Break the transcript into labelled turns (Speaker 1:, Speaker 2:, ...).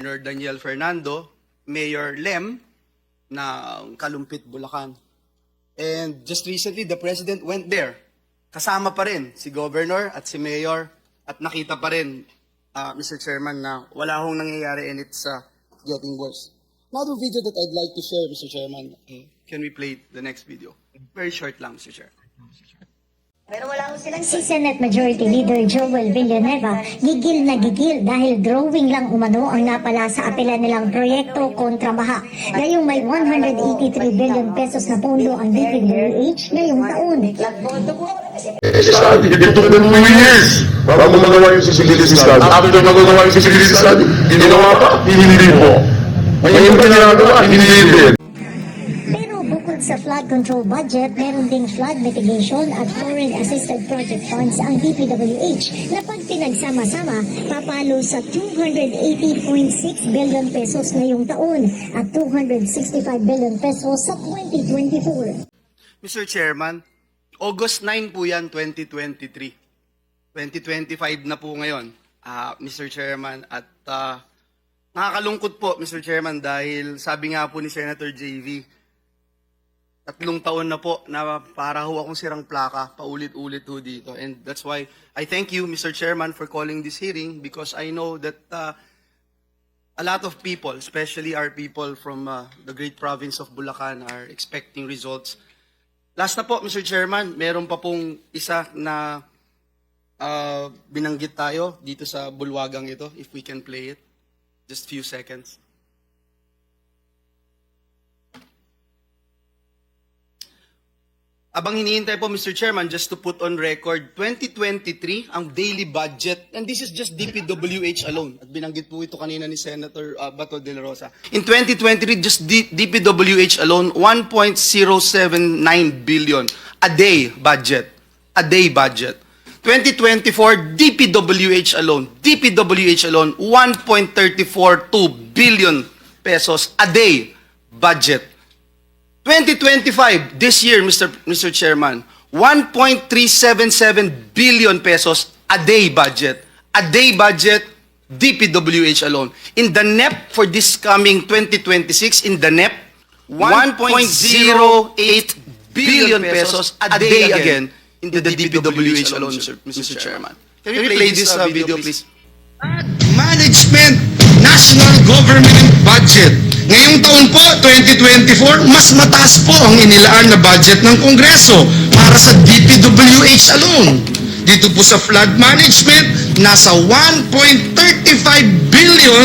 Speaker 1: Governor Daniel Fernando, Mayor Lem, na Kalumpit, Bulacan. And just recently, the President went there. Kasama pa rin si Governor at si Mayor at nakita pa rin, uh, Mr. Chairman, na wala hong nangyayari and it's uh, getting worse. Another video that I'd like to share, Mr. Chairman. Uh, can we play the next video? Very short lang, Mr. Chair.
Speaker 2: Si Senate Majority Leader Joel Villanueva gigil na gigil dahil drawing lang umano ang napala sa apela nilang proyekto kontra baha. Ngayong may 183 billion pesos na pondo ang DPWH ngayong taon.
Speaker 3: It took them two years bago magawa yung feasibility study. After magawa yung feasibility study, ginawa pa, hindi po. Ngayon pa ginagawa, hindi din.
Speaker 2: Bukod sa flood control budget, meron ding flood mitigation at foreign assisted project funds ang DPWH na pag pinagsama-sama, papalo sa 280.6 billion pesos ngayong taon at 265 billion pesos sa 2024.
Speaker 1: Mr. Chairman, August 9 po yan, 2023. 2025 na po ngayon, ah, Mr. Chairman. At ah, nakakalungkot po, Mr. Chairman, dahil sabi nga po ni Senator JV, tatlong taon na po na para ho akong sirang plaka, paulit-ulit ho dito. And that's why I thank you, Mr. Chairman, for calling this hearing because I know that ah, a lot of people, especially our people from uh, the great province of Bulacan, are expecting results. Last na po, Mr. Chairman, meron pa pong isa na uh, binanggit tayo dito sa bulwagang ito, if we can play it. Just few seconds. Abang hinihintay po, Mr. Chairman, just to put on record, 2023, ang daily budget, and this is just DPWH alone. At binanggit po ito kanina ni Senator uh, Bato de la Rosa. In 2023, just D- DPWH alone, 1.079 billion a day budget. A day budget. 2024, DPWH alone, DPWH alone, 1.342 billion pesos a day budget. 2025, this year, Mr. Mr. Chairman, 1.377 billion pesos a day budget. A day budget, DPWH alone. In the NEP for this coming 2026, in the NEP, 1.08 billion pesos a day again into the DPWH alone, Mr. Mr. Chairman. Can we play this uh, video, please?
Speaker 4: Management National Government Budget. Ngayong taon po, 2024, mas mataas po ang inilaan na budget ng Kongreso para sa DPWH alone. Dito po sa flood management, nasa 1.35 billion